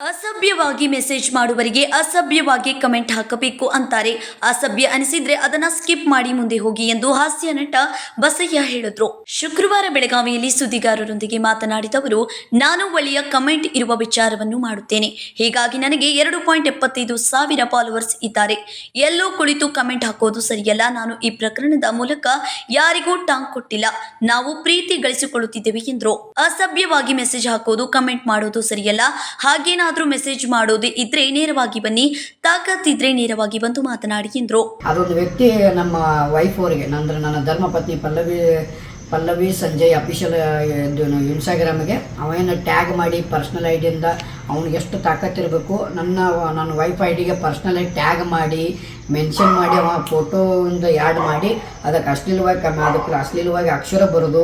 ಅಸಭ್ಯವಾಗಿ ಮೆಸೇಜ್ ಮಾಡುವರಿಗೆ ಅಸಭ್ಯವಾಗಿ ಕಮೆಂಟ್ ಹಾಕಬೇಕು ಅಂತಾರೆ. ಅಸಭ್ಯ ಅನಿಸಿದ್ರೆ ಅದನ್ನ ಸ್ಕಿಪ್ ಮಾಡಿ ಮುಂದೆ ಹೋಗಿ ಎಂದು ಹಾಸ್ಯ ನಟ ಬಸಯ್ಯ ಹೇಳಿದ್ರು. ಶುಕ್ರವಾರ ಬೆಳಗಾವಿಯಲ್ಲಿ ಸುದ್ದಿಗಾರರೊಂದಿಗೆ ಮಾತನಾಡಿದವರು ನಾನು ಒಳ್ಳೆಯ ಕಮೆಂಟ್ ಇರುವ ವಿಚಾರವನ್ನು ಮಾಡುತ್ತೇನೆ. ಹೀಗಾಗಿ ನನಗೆ ಎರಡು ಪಾಯಿಂಟ್ ಎಪ್ಪತ್ತೈದು ಸಾವಿರ ಫಾಲೋವರ್ಸ್ ಇದ್ದಾರೆ. ಎಲ್ಲೋ ಕುಳಿತು ಕಮೆಂಟ್ ಹಾಕೋದು ಸರಿಯಲ್ಲ. ನಾನು ಈ ಪ್ರಕರಣದ ಮೂಲಕ ಯಾರಿಗೂ ಟಾಂಗ್ ಕೊಟ್ಟಿಲ್ಲ. ನಾವು ಪ್ರೀತಿ ಗಳಿಸಿಕೊಳ್ಳುತ್ತಿದ್ದೇವೆ ಎಂದರು. ಅಸಭ್ಯವಾಗಿ ಮೆಸೇಜ್ ಹಾಕೋದು ಕಮೆಂಟ್ ಮಾಡೋದು ಸರಿಯಲ್ಲ. ಹಾಗೇನಾದ್ರೂ ಮೆಸೇಜ್ ಮಾಡೋದು ಇದ್ರೆ ನೇರವಾಗಿ ಬನ್ನಿ. ತಾಕತ್ತಿದ್ರೆ ನೇರವಾಗಿ ಬಂದು ಮಾತನಾಡಿ ಎಂದರು. ಅದೊಂದು ವ್ಯಕ್ತಿ ನಮ್ಮ ವೈಫ್ ಅವರಿಗೆ, ಅಂದ್ರೆ ನನ್ನ ಧರ್ಮಪತ್ನಿ ಪಲ್ಲವಿ ಪಲ್ಲವಿ, ಸಂಜಯ್ ಅಫಿಷಿಯಲ್ ಇನ್ಸ್ಟಾಗ್ರಾಮಿಗೆ ಅವೇನು ಟ್ಯಾಗ್ ಮಾಡಿ ಪರ್ಸ್ನಲ್ ಐಡಿಯಿಂದ ಅವ್ನಿಗೆ ಎಷ್ಟು ತಾಕತ್ತಿರಬೇಕು ನನ್ನ ನನ್ನ ವೈಫ್ ಐಡಿಗೆ ಪರ್ಸ್ನಲ್ ಐ ಟ್ಯಾಗ್ ಮಾಡಿ ಮೆನ್ಷನ್ ಮಾಡಿ, ಅವ ಫೋಟೋಯಿಂದ ಆ್ಯಡ್ ಮಾಡಿ, ಅದಕ್ಕೆ ಅಶ್ಲೀಲವಾಗಿ ಕಮ್ಮಿ, ಅದಕ್ಕೆ ಅಶ್ಲೀಲವಾಗಿ ಅಕ್ಷರ ಬರೋದು,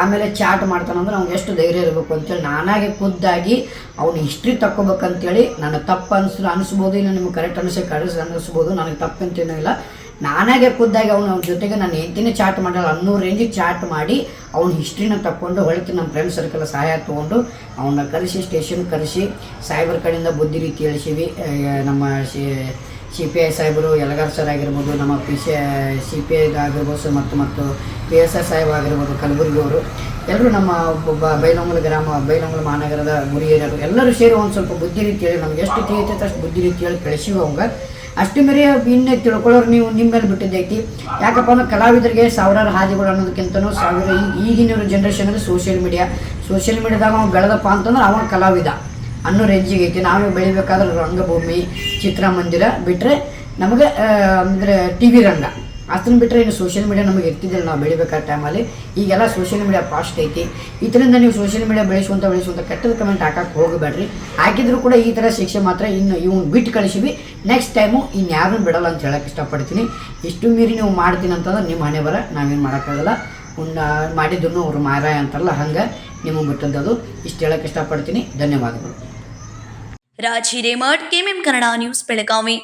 ಆಮೇಲೆ ಚಾಟ್ ಮಾಡ್ತಾನಂದ್ರೆ ಅವ್ನಿಗೆ ಎಷ್ಟು ಧೈರ್ಯ ಇರಬೇಕು ಅಂತೇಳಿ ನಾನಾಗೆ ಖುದ್ದಾಗಿ ಅವ್ನ ಹಿಸ್ಟ್ರಿ ತಕ್ಕೋಬೇಕಂತೇಳಿ ನನ್ನ ತಪ್ಪು ಅನಿಸ್ ಅನಿಸ್ಬೋದು, ಇಲ್ಲ ನಿಮ್ಗೆ ಕರೆಕ್ಟ್ ಅನಿಸಿ ಕರೆಸ್ ಅನಿಸ್ಬೋದು, ನನಗೆ ತಪ್ಪಂತೇನೂ ಇಲ್ಲ. ನಾನಾಗೆ ಖುದ್ದಾಗಿ ಅವನು ಅವ್ನ ಜೊತೆಗೆ ನಾನು ಎಂತಿನೇ ಚಾಟ್ ಮಾಡಲ್ಲ ಅನ್ನೋ ರೇಂಜಿಗೆ ಚಾಟ್ ಮಾಡಿ ಅವ್ನ ಹಿಸ್ಟ್ರಿನ ತಕ್ಕೊಂಡು ಹೊಳಿತು ನಮ್ಮ ಫ್ರೆಂಡ್ ಸರ್ಕಲ್ ಸಹಾಯ ತೊಗೊಂಡು ಅವನ್ನ ಕರೆಸಿ ಸ್ಟೇಷನ್ ಕರೆಸಿ ಸೈಬರ್ ಕಡೆಯಿಂದ ಬುದ್ಧಿ ರೀತಿ ಹೇಳಿಸಿವಿ ನಮ್ಮ ಸಿ ಸಿ ಪಿ ಐ ಸಾಹೇಬರು ಯಲಗಾರ್ ಸರ್ ಆಗಿರ್ಬೋದು, ನಮ್ಮ P C C P I ಆಗಿರ್ಬೋದು ಮತ್ತು ಮತ್ತು ಪಿ ಎಸ್ ಆರ್ ಸಾಹೇಬ್ ಆಗಿರ್ಬೋದು ಕಲಬುರಗಿ ಅವರು ಎಲ್ಲರೂ ನಮ್ಮ ಒಬ್ಬ ಬೈಲಂಗಲ ಗ್ರಾಮ ಬೈಲಂಗಲ ಮಹಾನಗರದ ಗುರಿ ಎಲ್ಲರೂ ಸೇರಿ ಒಂದು ಸ್ವಲ್ಪ ಬುದ್ಧಿ ರೀತಿ ಹೇಳಿ, ನಮ್ಗೆ ಎಷ್ಟು ತಿಳಿತೈತೆ ಅಷ್ಟು ಬುದ್ಧಿ ರೀತಿ ಹೇಳಿ ಕಳಿಸಿವಿ ಅಷ್ಟು ಮೇರೆ ಇನ್ನೇ ತಿಳ್ಕೊಳ್ಳೋರು ನೀವು ನಿಮ್ಮ ಮೇಲೆ ಬಿಟ್ಟಿದ್ದೈತಿ. ಯಾಕಪ್ಪ ಅಂದ್ರೆ ಕಲಾವಿದರಿಗೆ ಸಾವಿರಾರು ಹಾದಿಗಳು ಅನ್ನೋದಕ್ಕಿಂತನೂ ಸಾವಿರ ಈಗಿನ ಜನ್ರೇಷನ್ ಅಂದರೆ ಸೋಷಿಯಲ್ ಮೀಡಿಯಾ ಸೋಷಿಯಲ್ ಮೀಡಿಯಾದಾಗ ಅವ್ನು ಬೆಳೆದಪ್ಪ ಅಂತಂದ್ರೆ ಅವನ ಕಲಾವಿದ ಅನ್ನೋ ರೇಂಜಿಗೆ ಐತಿ. ನಾವೇ ಬೆಳಿಬೇಕಾದ್ರೆ ರಂಗಭೂಮಿ, ಚಿತ್ರಮಂದಿರ ಬಿಟ್ಟರೆ ನಮಗೆ ಅಂದರೆ ಟಿ ವಿ ರಂಗ. ಅದನ್ನ ಬಿಟ್ಟರೆ ಇನ್ನು ಸೋಷಿಯಲ್ ಮೀಡಿಯಾ ನಮಗೆ ಇರ್ತಿದ್ದಿಲ್ಲ, ನಾವು ಬೆಳಿಬೇಕಾದ ಟೈಮಲ್ಲಿ ಈಗೆಲ್ಲ ಸೋಷಿಯಲ್ ಮೀಡಿಯಾ ಫಾಸ್ಟ್ ಐತಿ. ಇದರಿಂದ ನೀವು ಸೋಷಿಯಲ್ ಮೀಡಿಯಾ ಬೆಳೆಸುವಂಥ ಬೆಳೆಸುವಂಥ ಕೆಟ್ಟದ ಕಮೆಂಟ್ ಹಾಕಕ್ಕೆ ಹೋಗಬೇಡ್ರಿ. ಹಾಕಿದ್ರು ಕೂಡ ಈ ಥರ ಶಿಕ್ಷೆ ಮಾತ್ರ ಇನ್ನು ಇವ್ನು ಬಿಟ್ಟು ಕಳಿಸಿವಿ ನೆಕ್ಸ್ಟ್ ಟೈಮು ಇನ್ಯಾರನ್ನೂ ಬಿಡಲ್ಲ ಅಂತ ಹೇಳಕ್ಕೆ ಇಷ್ಟಪಡ್ತೀನಿ. ಇಷ್ಟು ಮೀರಿ ನೀವು ಮಾಡ್ತೀನಿ ಅಂತಂದ್ರೆ ನಿಮ್ಮ ಹಣೆ ಬರ, ನಾವೇನು ಮಾಡೋಕ್ಕಾಗಲ್ಲ. ಉಂಡ ಮಾಡಿದ್ರು ಅವರು ಮಾರಾಯ ಅಂತಾರಲ್ಲ, ಹಂಗೆ ನಿಮಗೆ ಬಿಟ್ಟದ್ದು ಇಷ್ಟು ಹೇಳಕ್ಕೆ ಇಷ್ಟಪಡ್ತೀನಿ. ಧನ್ಯವಾದಗಳು. Raj Hiremath, KMM Kannada news, Belagavi.